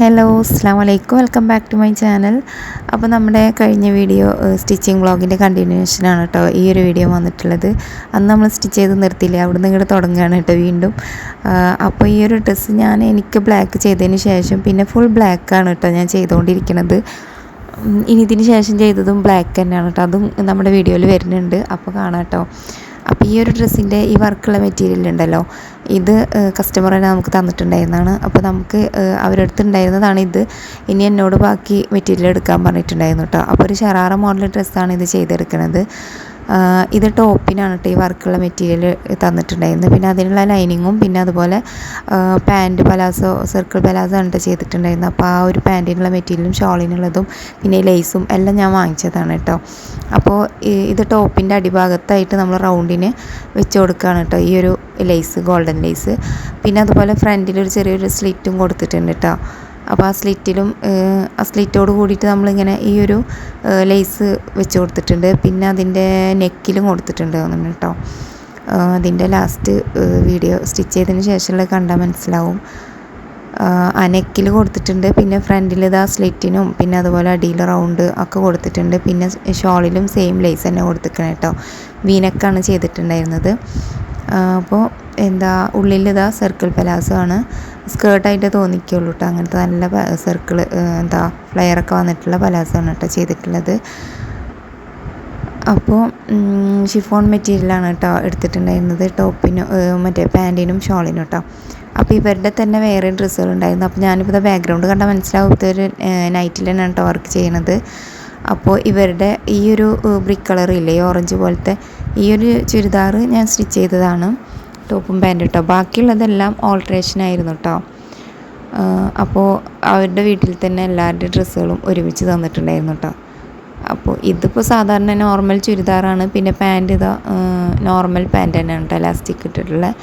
Hello അസ്സാം വലൈക്കും welcome back to my channel അപ്പോൾ നമ്മുടെ കഴിഞ്ഞ വീഡിയോ സ്റ്റിച്ചിങ് വ്ളോഗിന്റെ കണ്ടിന്യൂഷനാണ് കേട്ടോ ഈ ഒരു വീഡിയോ വന്നിട്ടുള്ളത്. അന്ന് നമ്മൾ സ്റ്റിച്ച് ചെയ്ത് നിർത്തിയില്ലേ? അവിടെ നിന്ന് ഇങ്ങോട്ട് തുടങ്ങുകയാണ് കേട്ടോ വീണ്ടും അപ്പോൾ ഈ ഒരു ഡ്രസ്സ് ഞാൻ എനിക്ക് ബ്ലാക്ക് ചെയ്തതിന് ശേഷം പിന്നെ ഫുൾ ബ്ലാക്കാണ് കേട്ടോ ഞാൻ ചെയ്തുകൊണ്ടിരിക്കുന്നത് ഇനി ഇതിന് ശേഷം ചെയ്തതും ബ്ലാക്ക് തന്നെയാണ് കേട്ടോ അതും നമ്മുടെ വീഡിയോയിൽ വരുന്നുണ്ട്. അപ്പോൾ കാണാം കേട്ടോ അപ്പോൾ ഈ ഒരു ഡ്രസ്സിന്റെ ഈ വർക്കുള്ള മെറ്റീരിയൽ ഉണ്ടല്ലോ ഇത് കസ്റ്റമർ തന്നെ നമുക്ക് തന്നിട്ടുണ്ടായിരുന്നതാണ്. അപ്പോൾ നമുക്ക് അവരുടെ ഉണ്ടായിരുന്നതാണ് ഇത്. ഇനി എന്നോട് ബാക്കി മെറ്റീരിയൽ എടുക്കാൻ പറഞ്ഞിട്ടുണ്ടായിരുന്നു കേട്ടോ അപ്പോൾ ഒരു ഷറാറ മോഡൽ ഡ്രസ്സാണ് ഇത് ചെയ്തെടുക്കുന്നത് ഇത് ടോപ്പിനാണ് കേട്ടോ ഈ വർക്കുള്ള മെറ്റീരിയൽ തന്നിട്ടുണ്ടായിരുന്നത്. പിന്നെ അതിനുള്ള ലൈനിങ്ങും പിന്നെ അതുപോലെ പാന്റ് പലാസോ സർക്കിൾ പലാസോ ആണ് കേട്ടോ ചെയ്തിട്ടുണ്ടായിരുന്നത്. അപ്പോൾ ആ ഒരു പാന്റിനുള്ള മെറ്റീരിയലും ഷോളിനുള്ളതും പിന്നെ ലേസും എല്ലാം ഞാൻ വാങ്ങിച്ചതാണ് കേട്ടോ അപ്പോൾ ഇത് ടോപ്പിന്റെ അടിഭാഗത്തായിട്ട് നമ്മൾ റൗണ്ടിന് വെച്ച് കൊടുക്കുകയാണ് കേട്ടോ ഈ ഒരു ലേസ് ഗോൾഡൻ ലേസ് പിന്നെ അതുപോലെ ഫ്രണ്ടിൽ ഒരു ചെറിയൊരു സ്ലിറ്റും കൊടുത്തിട്ടുണ്ട് കേട്ടോ അപ്പോൾ ആ സ്ലിറ്റിലും ആ സ്ലിറ്റോട് കൂടിയിട്ട് നമ്മളിങ്ങനെ ഈ ഒരു ലേസ് വെച്ച് കൊടുത്തിട്ടുണ്ട്. പിന്നെ അതിന്റെ നെക്കിലും കൊടുത്തിട്ടുണ്ട് തോന്നുന്നു കേട്ടോ. അതിന്റെ ലാസ്റ്റ് വീഡിയോ സ്റ്റിച്ച് ചെയ്തതിന് ശേഷമുള്ള കണ്ടാൽ മനസ്സിലാവും. ആ നെക്കിൽ കൊടുത്തിട്ടുണ്ട്. പിന്നെ ഫ്രണ്ടിൽ ഇതാ സ്ലിറ്റിനും പിന്നെ അതുപോലെ അടിയിൽ റൗണ്ട് ഒക്കെ കൊടുത്തിട്ടുണ്ട്. പിന്നെ ഷോളിലും സെയിം ലേസ് തന്നെ കൊടുത്തിരിക്കണം കേട്ടോ. വീനക്കാണ് ചെയ്തിട്ടുണ്ടായിരുന്നത്. അപ്പോൾ എന്താ ഉള്ളിൽ ഇതാ സർക്കിൾ പലാസോ ആണ്. സ്കേർട്ടായിട്ട് തോന്നിക്കുള്ളൂ കേട്ടോ അങ്ങനത്തെ നല്ല സർക്കിൾ എന്താ ഫ്ലെയറൊക്കെ വന്നിട്ടുള്ള പലാസോ ആണ് കേട്ടോ ചെയ്തിട്ടുള്ളത്. അപ്പോൾ ഷിഫോൺ മെറ്റീരിയലാണ് കേട്ടോ എടുത്തിട്ടുണ്ടായിരുന്നത്. ടോപ്പിനും മറ്റേ പാന്റിനും ഷോളിനും കേട്ടോ അപ്പോൾ ഇവരുടെ തന്നെ വേറെ ഡ്രസ്സുകൾ ഉണ്ടായിരുന്നു. അപ്പോൾ ഞാനിപ്പോൾ ഇത് ബാക്ക്ഗ്രൗണ്ട് കണ്ടാൽ മനസ്സിലാവും. ഇതൊരു നൈറ്റിൽ തന്നെയാണ് കേട്ടോ വർക്ക് ചെയ്യണത്. അപ്പോൾ ഇവരുടെ ഈ ഒരു ബ്രിക്ക് കളർ ഇല്ലേ ഓറഞ്ച് പോലത്തെ ഈ ഒരു ചുരിദാർ ഞാൻ സ്റ്റിച്ച് ചെയ്തതാണ്. ടോപ്പും പാന്റും കേട്ടോ ബാക്കിയുള്ളതെല്ലാം ഓൾട്രേഷൻ ആയിരുന്നു കേട്ടോ അപ്പോൾ അവരുടെ വീട്ടിൽ തന്നെ എല്ലാവരുടെ ഡ്രസ്സുകളും ഒരുമിച്ച് തന്നിട്ടുണ്ടായിരുന്നു കേട്ടോ അപ്പോൾ ഇതിപ്പോൾ സാധാരണ നോർമൽ ചുരിദാറാണ്. പിന്നെ പാന്റ് ഇതാ നോർമൽ പാന്റ് തന്നെയാണ് കേട്ടോ ഇലാസ്റ്റിക് ഇട്ടിട്ടുള്ളത്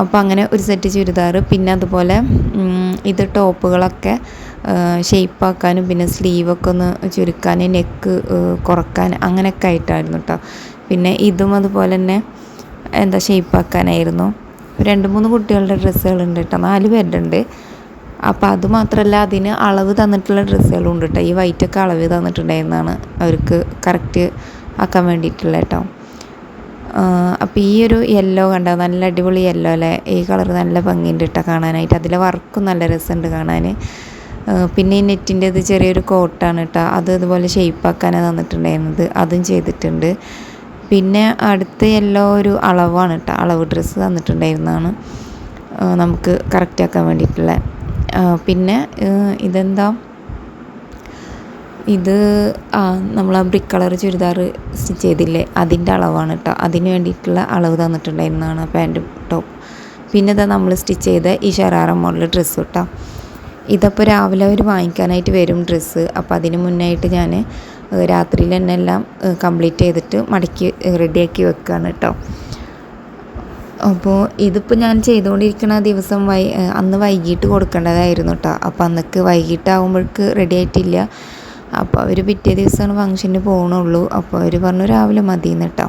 അപ്പോൾ അങ്ങനെ ഒരു സെറ്റ് ചുരിദാർ പിന്നെ അതുപോലെ ഇത് ടോപ്പുകളൊക്കെ ഷെയ്പ്പാക്കാനും പിന്നെ സ്ലീവൊക്കെ ഒന്ന് ചുരുക്കാൻ നെക്ക് കുറയ്ക്കാൻ അങ്ങനെയൊക്കെ ആയിട്ടായിരുന്നു കേട്ടോ പിന്നെ ഇതും അതുപോലെ തന്നെ എന്താ ഷെയ്പ്പാക്കാനായിരുന്നു രണ്ട് മൂന്ന് കുട്ടികളുടെ ഡ്രസ്സുകളുണ്ട് കേട്ടോ. നാല് പേരുടെ ഉണ്ട് അപ്പോൾ അത് മാത്രമല്ല അതിന് അളവ് തന്നിട്ടുള്ള ഡ്രസ്സുകളും ഉണ്ട് കേട്ടോ. ഈ വൈറ്റൊക്കെ അളവ് തന്നിട്ടുണ്ടായിരുന്നാണ് അവർക്ക് കറക്റ്റ് ആക്കാൻ വേണ്ടിയിട്ടുള്ള കേട്ടോ. അപ്പോൾ ഈ ഒരു യെല്ലോ കണ്ടോ? നല്ല അടിപൊളി യെല്ലോ അല്ലേ? ഈ കളർ നല്ല ഭംഗിയുണ്ട് കേട്ടോ കാണാനായിട്ട്. അതിലെ വർക്കും നല്ല രസമുണ്ട് കാണാൻ പിന്നെ ഈ നെറ്റിന്റെ ഇത് ചെറിയൊരു കോട്ടാണ് കേട്ടോ. അത് ഇതുപോലെ ഷെയ്പ്പാക്കാനാണ് തന്നിട്ടുണ്ടായിരുന്നത്. അതും ചെയ്തിട്ടുണ്ട്. പിന്നെ അടുത്ത യെല്ലോ ഒരു അളവാണ് കേട്ടോ അളവ് ഡ്രസ്സ് തന്നിട്ടുണ്ടായിരുന്നതാണ്. നമുക്ക് കറക്റ്റ് ആക്കാൻ വേണ്ടിയിട്ടുള്ള. പിന്നെ ഇതെന്താ? ഇത് ആ നമ്മൾ ആ ബ്രിക്ക് കളർ ചുരിദാർ സ്റ്റിച്ച് ചെയ്തില്ലേ? അതിന്റെ അളവാണ് കേട്ടോ അതിന് വേണ്ടിയിട്ടുള്ള അളവ് തന്നിട്ടുണ്ടായിരുന്നതാണ് പാന്റും ടോപ്പ് പിന്നെ ഇതാ നമ്മൾ സ്റ്റിച്ച് ചെയ്ത ഈ ഷറാറ മോഡൽ ഡ്രസ്സ് കേട്ടോ ഇതപ്പോൾ രാവിലെ അവർ വാങ്ങിക്കാനായിട്ട് വരും ഡ്രസ്സ് അപ്പോൾ അതിന് മുന്നായിട്ട് ഞാൻ രാത്രിയിൽ തന്നെ എല്ലാം കംപ്ലീറ്റ് ചെയ്തിട്ട് മടക്കി റെഡിയാക്കി വെക്കുകയാണ് കേട്ടോ അപ്പോൾ ഇതിപ്പോൾ ഞാൻ ചെയ്തുകൊണ്ടിരിക്കുന്ന ദിവസം വൈ അന്ന് വൈകിട്ട് കൊടുക്കേണ്ടതായിരുന്നു കേട്ടോ അപ്പോൾ അന്നൊക്കെ വൈകിട്ടാകുമ്പോഴേക്ക് റെഡി ആയിട്ടില്ല. അപ്പോൾ അവർ പിറ്റേ ദിവസമാണ് ഫംഗ്ഷന് പോകണുള്ളൂ അപ്പോൾ അവർ പറഞ്ഞു രാവിലെ മതിയെന്ന് കേട്ടോ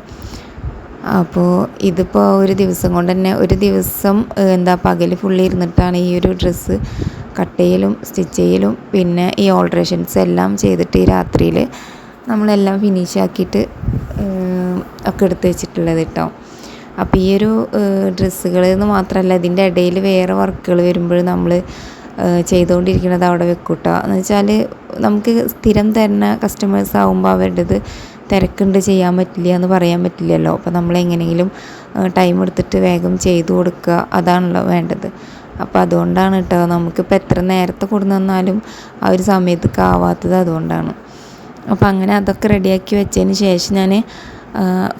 അപ്പോൾ ഇതിപ്പോൾ ഒരു ദിവസം കൊണ്ട് തന്നെ ഒരു ദിവസം എന്താ പകൽ ഫുള്ളി ഇരുന്നിട്ടാണ് ഈ ഒരു ഡ്രസ്സ് കട്ട് ചെയ്യലും സ്റ്റിച്ച് ചെയ്യലും പിന്നെ ഈ ഓൾട്രേഷൻസ് എല്ലാം ചെയ്തിട്ട് ഈ രാത്രിയിൽ നമ്മളെല്ലാം ഫിനിഷ് ആക്കിയിട്ട് ഒക്കെ എടുത്ത് വെച്ചിട്ടുള്ളത് കേട്ടോ അപ്പോൾ ഈ ഒരു ഡ്രസ്സുകൾ എന്ന് മാത്രമല്ല ഇതിന്റെ ഇടയിൽ വേറെ വർക്കുകൾ വരുമ്പോൾ നമ്മൾ ചെയ്തുകൊണ്ടിരിക്കുന്നത് അവിടെ വെക്കൂട്ടോ എന്ന് വെച്ചാൽ നമുക്ക് സ്ഥിരം തരുന്ന കസ്റ്റമേഴ്സ് ആകുമ്പോൾ അവരുടേത് തിരക്കുണ്ട് ചെയ്യാൻ പറ്റില്ല എന്ന് പറയാൻ പറ്റില്ലല്ലോ. അപ്പോൾ നമ്മൾ എങ്ങനെയെങ്കിലും ടൈം എടുത്തിട്ട് വേഗം ചെയ്തു കൊടുക്കുക അതാണല്ലോ വേണ്ടത്. അപ്പോൾ അതുകൊണ്ടാണ് കേട്ടോ നമുക്കിപ്പോൾ എത്ര നേരത്തെ കൊണ്ടു വന്നാലും ആ ഒരു സമയത്തൊക്കെ ആവാത്തത് അതുകൊണ്ടാണ്. അപ്പോൾ അങ്ങനെ അതൊക്കെ റെഡിയാക്കി വെച്ചതിന് ശേഷം ഞാൻ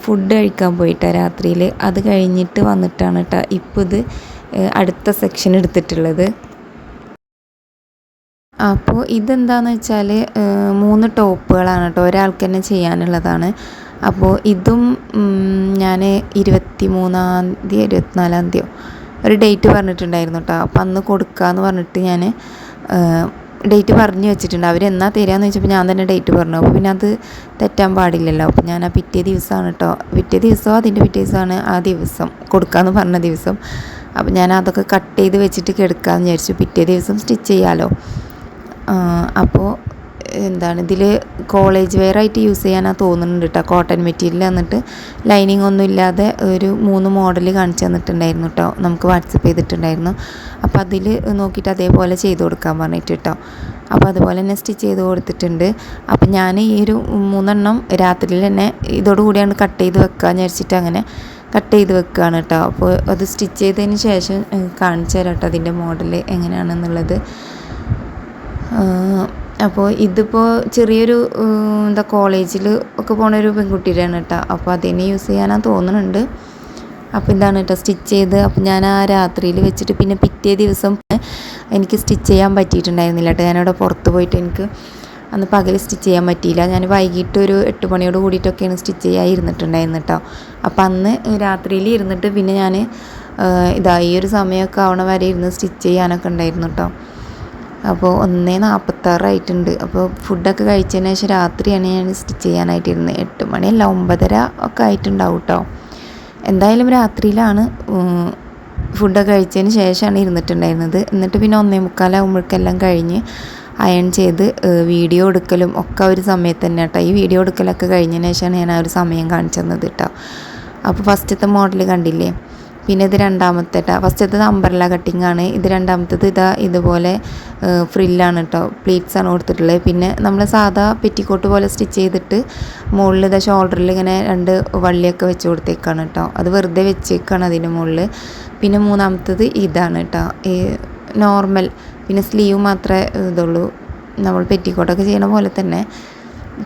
ഫുഡ് കഴിക്കാൻ പോയിട്ടാ രാത്രിയിൽ അത് കഴിഞ്ഞിട്ട് വന്നിട്ടാണ് കേട്ടോ ഇപ്പോൾ ഇത് അടുത്ത സെക്ഷൻ എടുത്തിട്ടുള്ളത്. അപ്പോൾ ഇതെന്താണെന്ന് വെച്ചാൽ മൂന്ന് ടോപ്പുകളാണ് കേട്ടോ ഒരാൾക്ക് തന്നെ ചെയ്യാനുള്ളതാണ്. അപ്പോൾ ഇതും ഞാൻ ഇരുപത്തി മൂന്നാം തീയതി ഇരുപത്തിനാലാം തീയതിയോ ഒരു ഡേറ്റ് പറഞ്ഞിട്ടുണ്ടായിരുന്നു കേട്ടോ അപ്പോൾ അന്ന് കൊടുക്കാമെന്ന് പറഞ്ഞിട്ട് ഞാൻ ഡേറ്റ് പറഞ്ഞു വെച്ചിട്ടുണ്ട്. അവർ എന്നാ തരാമെന്ന് ചോദിച്ചപ്പോൾ ഞാൻ തന്നെ ഡേറ്റ് പറഞ്ഞു. അപ്പോൾ പിന്നെ അത് തെറ്റാൻ പാടില്ലല്ലോ. അപ്പോൾ ഞാൻ ആ പിറ്റേ ദിവസമാണ് കേട്ടോ പിറ്റേ ദിവസമോ അതിന്റെ പിറ്റേ ദിവസമാണ് ആ ദിവസം കൊടുക്കാമെന്ന് പറഞ്ഞ ദിവസം. അപ്പോൾ ഞാൻ അതൊക്കെ കട്ട് ചെയ്ത് വെച്ചിട്ട് കിടക്കാമെന്ന് വിചാരിച്ചു. പിറ്റേ ദിവസം സ്റ്റിച്ച് ചെയ്യാമല്ലോ അപ്പോൾ എന്താണ് ഇതിൽ കോളേജ് വെയർ ആയിട്ട് യൂസ് ചെയ്യാനാണ് തോന്നുന്നുണ്ട് കേട്ടോ കോട്ടൺ മെറ്റീരിയൽ എന്നിട്ട് ലൈനിങ് ഒന്നും ഇല്ലാതെ ഒരു മൂന്ന് മോഡൽ കാണിച്ചു തന്നിട്ടുണ്ടായിരുന്നു കേട്ടോ നമുക്ക് വാട്സപ്പ് ചെയ്തിട്ടുണ്ടായിരുന്നു. അപ്പോൾ അതിൽ നോക്കിയിട്ട് അതേപോലെ ചെയ്ത് കൊടുക്കാൻ പറഞ്ഞിട്ട് കേട്ടോ അപ്പോൾ അതുപോലെ തന്നെ സ്റ്റിച്ച് ചെയ്ത് കൊടുത്തിട്ടുണ്ട്. അപ്പോൾ ഞാൻ ഈ ഒരു മൂന്നെണ്ണം രാത്രിയിൽ തന്നെ ഇതോടുകൂടിയാണ് കട്ട് ചെയ്ത് വെക്കാമെന്ന് വിചാരിച്ചിട്ട് അങ്ങനെ കട്ട് ചെയ്ത് വെക്കുകയാണ് കേട്ടോ അപ്പോൾ അത് സ്റ്റിച്ച് ചെയ്തതിന് ശേഷം കാണിച്ചു തരാം കേട്ടോ അതിന്റെ മോഡൽ എങ്ങനെയാണെന്നുള്ളത്. അപ്പോൾ ഇതിപ്പോൾ ചെറിയൊരു എന്താ കോളേജിൽ ഒക്കെ പോണ ഒരു കേട്ടോ അപ്പോൾ അതിനെ യൂസ് ചെയ്യാനാണ് തോന്നുന്നുണ്ട് അപ്പോൾ ഇതാണ് കേട്ടോ സ്റ്റിച്ച് ചെയ്ത്. അപ്പോൾ ഞാൻ ആ രാത്രിയിൽ വെച്ചിട്ട് പിന്നെ പിറ്റേ ദിവസം എനിക്ക് സ്റ്റിച്ച് ചെയ്യാൻ പറ്റിയിട്ടുണ്ടായിരുന്നില്ല കേട്ടോ ഞാനവിടെ പുറത്ത് പോയിട്ട് എനിക്ക് അന്ന് പകൽ സ്റ്റിച്ച് ചെയ്യാൻ പറ്റിയില്ല. ഞാൻ വൈകിട്ട് ഒരു എട്ട് മണിയോട് കൂടിയിട്ടൊക്കെയാണ് സ്റ്റിച്ച് ചെയ്യാൻ ഇരുന്നിട്ടുണ്ടായിരുന്നു കേട്ടോ അപ്പോൾ അന്ന് രാത്രിയിൽ ഇരുന്നിട്ട് പിന്നെ ഞാൻ ഇതാ ഈ ഒരു സമയമൊക്കെ ആവണ വരെ ഇരുന്ന് സ്റ്റിച്ച് ചെയ്യാനൊക്കെ ഉണ്ടായിരുന്നു കേട്ടോ അപ്പോൾ ഒന്നേ നാൽപ്പത്താറായിട്ടുണ്ട് അപ്പോൾ ഫുഡൊക്കെ കഴിച്ചതിന് ശേഷം രാത്രിയാണ് ഞാൻ സ്റ്റിച്ച് ചെയ്യാനായിട്ടിരുന്നത്. എട്ട് മണിയല്ല ഒമ്പതര ഒക്കെ ആയിട്ടുണ്ടാവും കേട്ടോ എന്തായാലും രാത്രിയിലാണ് ഫുഡൊക്കെ കഴിച്ചതിന് ശേഷമാണ് ഇരുന്നിട്ടുണ്ടായിരുന്നത്. എന്നിട്ട് പിന്നെ ഒന്നേ മുക്കാലാകുമ്പോഴേക്കെല്ലാം കഴിഞ്ഞ് അയൺ ചെയ്ത് വീഡിയോ എടുക്കലും ഒക്കെ ഒരു സമയത്ത് തന്നെ കേട്ടോ ഈ വീഡിയോ എടുക്കലൊക്കെ കഴിഞ്ഞതിന് ശേഷമാണ് ഞാൻ ആ ഒരു സമയം കാണിച്ചു തന്നത് കേട്ടോ അപ്പോൾ ഫസ്റ്റത്തെ മോഡൽ കണ്ടില്ലേ? പിന്നെ ഇത് രണ്ടാമത്തെ കേട്ടോ ഫസ്റ്റത്തേത് അമ്പർല കട്ടിങ് ആണ്. ഇത് രണ്ടാമത്തേത് ഇതാ ഇതുപോലെ ഫ്രില്ലാണ് കേട്ടോ പ്ലീറ്റ്സ് ആണ് കൊടുത്തിട്ടുള്ളത്. പിന്നെ നമ്മൾ സാധാ പെറ്റിക്കോട്ട് പോലെ സ്റ്റിച്ച് ചെയ്തിട്ട് മുകളിൽ ഇതാ ഷോൾഡറിൽ ഇങ്ങനെ രണ്ട് വള്ളിയൊക്കെ വെച്ച് കൊടുത്തേക്കാണ് കേട്ടോ അത് വെറുതെ വെച്ചേക്കാണ് അതിന്റെ മുകളിൽ പിന്നെ മൂന്നാമത്തേത് ഇതാണ് കേട്ടോ ഈ നോർമൽ പിന്നെ സ്ലീവ് മാത്രമേ ഇതുള്ളൂ. നമ്മൾ പെറ്റിക്കോട്ടൊക്കെ ചെയ്യണ പോലെ തന്നെ.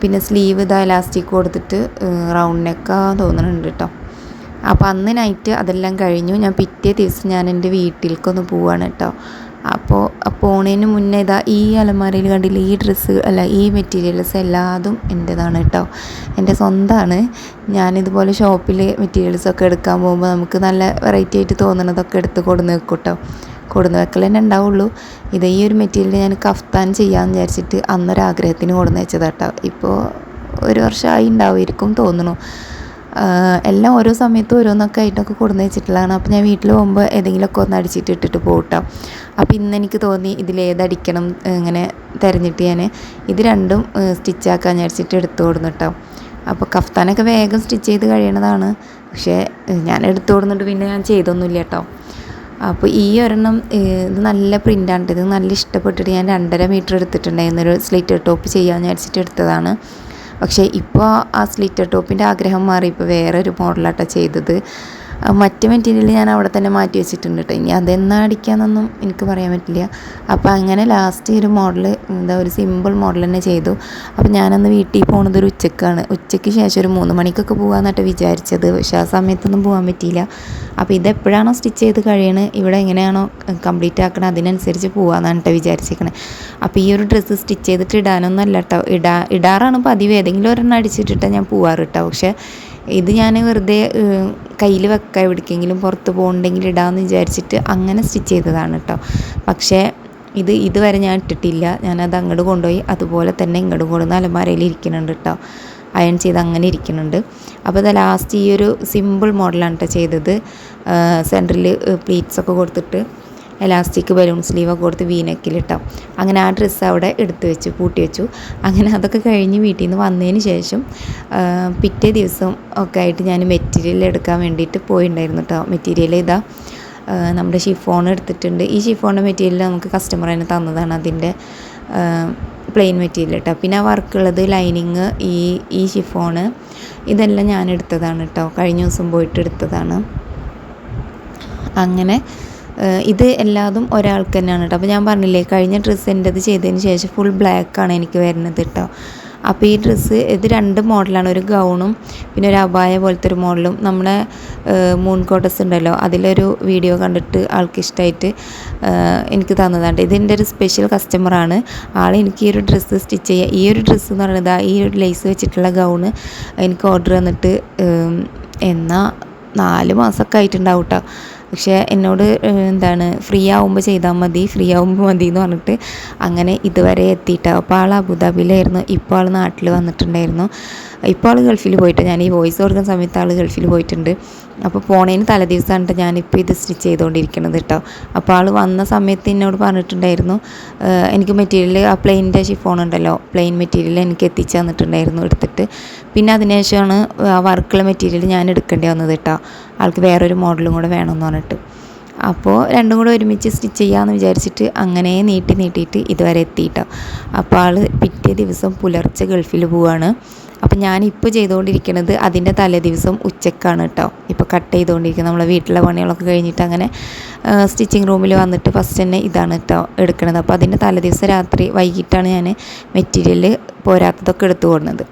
പിന്നെ സ്ലീവ് ഇതാ ഇലാസ്റ്റിക് കൊടുത്തിട്ട് റൗണ്ട് നെക്കാ തോന്നുന്നുണ്ട് കേട്ടോ അപ്പോൾ അന്ന് നൈറ്റ് അതെല്ലാം കഴിഞ്ഞു. ഞാൻ പിറ്റേ ദിവസം ഞാൻ എന്റെ വീട്ടിലേക്കൊന്ന് പോവാണ് കേട്ടോ അപ്പോൾ പോണതിന് മുന്നേ ഇതാ ഈ അലമാരയിൽ കണ്ടില്ല ഈ ഡ്രസ്സ് അല്ല ഈ മെറ്റീരിയൽസ് എല്ലാതും എന്റെതാണ് കേട്ടോ എന്റെ സ്വന്തമാണ് ഞാനിതുപോലെ ഷോപ്പിൽ മെറ്റീരിയൽസൊക്കെ എടുക്കാൻ പോകുമ്പോൾ നമുക്ക് നല്ല വെറൈറ്റി ആയിട്ട് തോന്നുന്നതൊക്കെ എടുത്ത് കൊടുന്ന് വെക്കും കേട്ടോ കൊടുന്ന് വെക്കൽ തന്നെ ഉണ്ടാവുള്ളൂ. ഇത് ഈ ഒരു മെറ്റീരിയൽ ഞാൻ കഫ്താൻ ചെയ്യാമെന്ന് വിചാരിച്ചിട്ട് അന്നൊരാഗ്രഹത്തിന് കൊടുന്ന് വെച്ചതാട്ടോ ഇപ്പോൾ ഒരു വർഷമായി ഉണ്ടാവുമായിരിക്കും തോന്നുന്നു എല്ലാം ഓരോ സമയത്തും ഓരോന്നൊക്കെ ആയിട്ടൊക്കെ കൊടുന്ന് വെച്ചിട്ടുള്ളതാണ്. അപ്പോൾ ഞാൻ വീട്ടിൽ പോകുമ്പോൾ ഏതെങ്കിലുമൊക്കെ ഒന്ന് അടിച്ചിട്ട് ഇട്ടിട്ട് പോകട്ടോ അപ്പോൾ ഇന്ന് എനിക്ക് തോന്നി ഇതിലേതടിക്കണം ഇങ്ങനെ തിരഞ്ഞിട്ട് ഞാൻ ഇത് രണ്ടും സ്റ്റിച്ചാക്കാൻ വിചാരിച്ചിട്ട് എടുത്തു കൊടുന്നു കേട്ടോ അപ്പോൾ കഫ്താനൊക്കെ വേഗം സ്റ്റിച്ച് ചെയ്ത് കഴിയണതാണ്. പക്ഷേ ഞാൻ എടുത്തു കൊടുന്നിട്ട് പിന്നെ ഞാൻ ചെയ്തൊന്നുമില്ല കേട്ടോ അപ്പോൾ ഈ ഒരെണ്ണം ഇത് നല്ല പ്രിന്റാണ് ഇത് നല്ല ഇഷ്ടപ്പെട്ടിട്ട് ഞാൻ രണ്ടര മീറ്റർ എടുത്തിട്ടുണ്ടായിരുന്നു. ഒരു സ്ലിറ്റർ ടോപ്പ് ചെയ്യാമെന്ന് വിചാരിച്ചിട്ട് എടുത്തതാണ്. പക്ഷേ ഇപ്പോൾ ആ സ്ലിറ്റർ ടോപ്പിന്റെ ആഗ്രഹം മാറി. ഇപ്പോൾ വേറൊരു മോഡലാട്ടോ ചെയ്തത്. മറ്റ് മെറ്റീരിയൽ ഞാൻ അവിടെ തന്നെ മാറ്റി വെച്ചിട്ടുണ്ട് കേട്ടോ. ഇനി അതെന്നാ അടിക്കാന്നൊന്നും എനിക്ക് പറയാൻ പറ്റില്ല. അപ്പോൾ അങ്ങനെ ലാസ്റ്റ് ഒരു മോഡൽ എന്താ ഒരു സിമ്പിൾ മോഡൽ തന്നെ ചെയ്തു. അപ്പോൾ ഞാനന്ന് വീട്ടിൽ പോകുന്നത് ഒരു ഉച്ചക്കാണ്. ഉച്ചയ്ക്ക് ശേഷം ഒരു മൂന്ന് മണിക്കൊക്കെ പോകാമെന്നിട്ട് വിചാരിച്ചത്. പക്ഷേ ആ സമയത്തൊന്നും പോകാൻ പറ്റിയില്ല. അപ്പോൾ ഇതെപ്പോഴാണോ സ്റ്റിച്ച് ചെയ്ത് കഴിയണത് ഇവിടെ എങ്ങനെയാണോ കംപ്ലീറ്റ് ആക്കണത് അതിനനുസരിച്ച് പോകാമെന്നാണ് കേട്ടോ വിചാരിച്ചിരിക്കണത് അപ്പോൾ ഈ ഒരു ഡ്രസ്സ് സ്റ്റിച്ച് ചെയ്തിട്ട് ഇടാനൊന്നും അല്ല കേട്ടോ ഇടാ ഇടാറാണ് പതിവ്. ഏതെങ്കിലും ഒരെണ്ണം അടിച്ചിട്ടിട്ടാണ് ഞാൻ പോവാറ് കേട്ടോ പക്ഷേ ഇത് ഞാൻ വെറുതെ കയ്യിൽ വെക്കാം എവിടേക്കെങ്കിലും പുറത്ത് പോകുന്നുണ്ടെങ്കിൽ ഇടാമെന്ന് വിചാരിച്ചിട്ട് അങ്ങനെ സ്റ്റിച്ച് ചെയ്തതാണ് കേട്ടോ പക്ഷേ ഇത് ഇതുവരെ ഞാൻ ഇട്ടിട്ടില്ല. ഞാനത് അങ്ങോട്ട് കൊണ്ടുപോയി അതുപോലെ തന്നെ ഇങ്ങോട്ട് കൊണ്ടുവന്ന് അലമാരയിൽ ഇരിക്കുന്നുണ്ട് കേട്ടോ അയൺ ചെയ്ത് അങ്ങനെ ഇരിക്കുന്നുണ്ട്. അപ്പോൾ ഇത് ലാസ്റ്റ് ഈ ഒരു സിമ്പിൾ മോഡലാണ് കേട്ടോ ചെയ്തത്. സെന്ററിൽ പ്ലീറ്റ്സൊക്കെ കൊടുത്തിട്ട് എലാസ്റ്റിക് ബലൂൺ സ്ലീവൊക്കെ കൊടുത്ത് വീനക്കിലിട്ടോ. അങ്ങനെ ആ ഡ്രസ്സ് അവിടെ എടുത്തു വെച്ചു പൂട്ടി വെച്ചു. അങ്ങനെ അതൊക്കെ കഴിഞ്ഞ് വീട്ടിൽ നിന്ന് വന്നതിന് ശേഷം പിറ്റേ ദിവസം ഒക്കെ ആയിട്ട് ഞാൻ മെറ്റീരിയൽ എടുക്കാൻ വേണ്ടിയിട്ട് പോയിട്ടുണ്ടായിരുന്നു കേട്ടോ മെറ്റീരിയൽ ഇതാ നമ്മുടെ ഷിഫോൺ എടുത്തിട്ടുണ്ട്. ഈ ഷിഫോണിന്റെ മെറ്റീരിയൽ നമുക്ക് കസ്റ്റമർ തന്നെ തന്നതാണ് അതിന്റെ പ്ലെയിൻ മെറ്റീരിയൽ കേട്ടോ പിന്നെ ആ വർക്കുള്ളത് ലൈനിങ് ഈ ഈ ഷിഫോണ് ഇതെല്ലാം ഞാൻ എടുത്തതാണ് കേട്ടോ കഴിഞ്ഞ ദിവസം പോയിട്ട് എടുത്തതാണ്. അങ്ങനെ ഇത് എല്ലാതും ഒരാൾക്ക് തന്നെയാണ് കേട്ടോ അപ്പോൾ ഞാൻ പറഞ്ഞില്ലേ കഴിഞ്ഞ ഡ്രസ്സ് എന്റെത് ചെയ്തതിന് ശേഷം ഫുൾ ബ്ലാക്കാണ് എനിക്ക് വരുന്നത് കേട്ടോ അപ്പോൾ ഈ ഡ്രസ്സ് ഇത് രണ്ട് മോഡലാണ് ഒരു ഗൗണും പിന്നെ ഒരു അബായ പോലത്തെ ഒരു മോഡലും. നമ്മുടെ മൂൺ കോട്ടസ് ഉണ്ടല്ലോ അതിലൊരു വീഡിയോ കണ്ടിട്ട് ആൾക്ക് ഇഷ്ടമായിട്ട് എനിക്ക് തന്നതാണ് ഇതിന്റെ ഒരു സ്പെഷ്യൽ കസ്റ്റമറാണ് ആൾ എനിക്ക് ഈ ഒരു ഡ്രസ്സ് സ്റ്റിച്ച് ചെയ്യുക ഈ ഒരു ഡ്രസ്സ് എന്ന് പറയുന്നത് ഈ ഒരു ലേസ് വെച്ചിട്ടുള്ള ഗൗണ് എനിക്ക് ഓർഡർ തന്നിട്ട് എന്നാൽ നാല് മാസമൊക്കെ ആയിട്ടുണ്ടാവും കേട്ടോ പക്ഷേ എന്നോട് എന്താണ് ഫ്രീ ആവുമ്പോൾ ചെയ്താൽ മതി ഫ്രീ ആവുമ്പോൾ മതി എന്ന് പറഞ്ഞിട്ട് അങ്ങനെ ഇതുവരെ എത്തിയിട്ട് അപ്പോൾ ആൾ അബുദാബിയിലായിരുന്നു. ഇപ്പോൾ ആൾ നാട്ടിൽ വന്നിട്ടുണ്ടായിരുന്നു. ഇപ്പോൾ ആൾ ഗൾഫിൽ പോയിട്ട് ഞാൻ ഈ വോയിസ് കൊടുക്കുന്ന സമയത്ത് ആൾ ഗൾഫിൽ പോയിട്ടുണ്ട്. അപ്പോൾ പോണേന് തലേ ദിവസമാണ് ഞാനിപ്പോൾ ഇത് സ്റ്റിച്ച് ചെയ്തുകൊണ്ടിരിക്കുന്നത് കേട്ടോ അപ്പോൾ ആൾ വന്ന സമയത്ത് എന്നോട് പറഞ്ഞിട്ടുണ്ടായിരുന്നു എനിക്ക് മെറ്റീരിയൽ ആ പ്ലെയിന്റെ ഷിഫോൺ ഉണ്ടല്ലോ പ്ലെയിൻ മെറ്റീരിയൽ എനിക്ക് എത്തിച്ചു തന്നിട്ടുണ്ടായിരുന്നു എടുത്തിട്ട്. പിന്നെ അതിനുശേഷമാണ് ആ വർക്കുള്ള മെറ്റീരിയൽ ഞാൻ എടുക്കേണ്ടി വന്നത് കേട്ടോ ആൾക്ക് വേറൊരു മോഡലും കൂടെ വേണമെന്ന് പറഞ്ഞിട്ട്. അപ്പോൾ രണ്ടും കൂടെ ഒരുമിച്ച് സ്റ്റിച്ച് ചെയ്യാമെന്ന് വിചാരിച്ചിട്ട് അങ്ങനെ നീട്ടി നീട്ടിയിട്ട് ഇതുവരെ എത്തിയിട്ടോ അപ്പോൾ ആൾ പിറ്റേ ദിവസം പുലർച്ചെ ഗൾഫിൽ പോവാണ്. അപ്പോൾ ഞാനിപ്പോൾ ചെയ്തുകൊണ്ടിരിക്കുന്നത് അതിന്റെ തലേ ദിവസം ഉച്ചക്കാണ് കേട്ടോ ഇപ്പോൾ കട്ട് ചെയ്തുകൊണ്ടിരിക്കുന്നത് നമ്മളെ വീട്ടിലെ പണികളൊക്കെ കഴിഞ്ഞിട്ട് അങ്ങനെ സ്റ്റിച്ചിങ് റൂമിൽ വന്നിട്ട് ഫസ്റ്റ് തന്നെ ഇതാണ് കേട്ടോ എടുക്കുന്നത് അപ്പോൾ അതിന്റെ തലേ ദിവസം രാത്രി വൈകിട്ടാണ് ഞാൻ മെറ്റീരിയൽ പോരാത്തതൊക്കെ എടുത്തു കൊടുക്കുന്നത്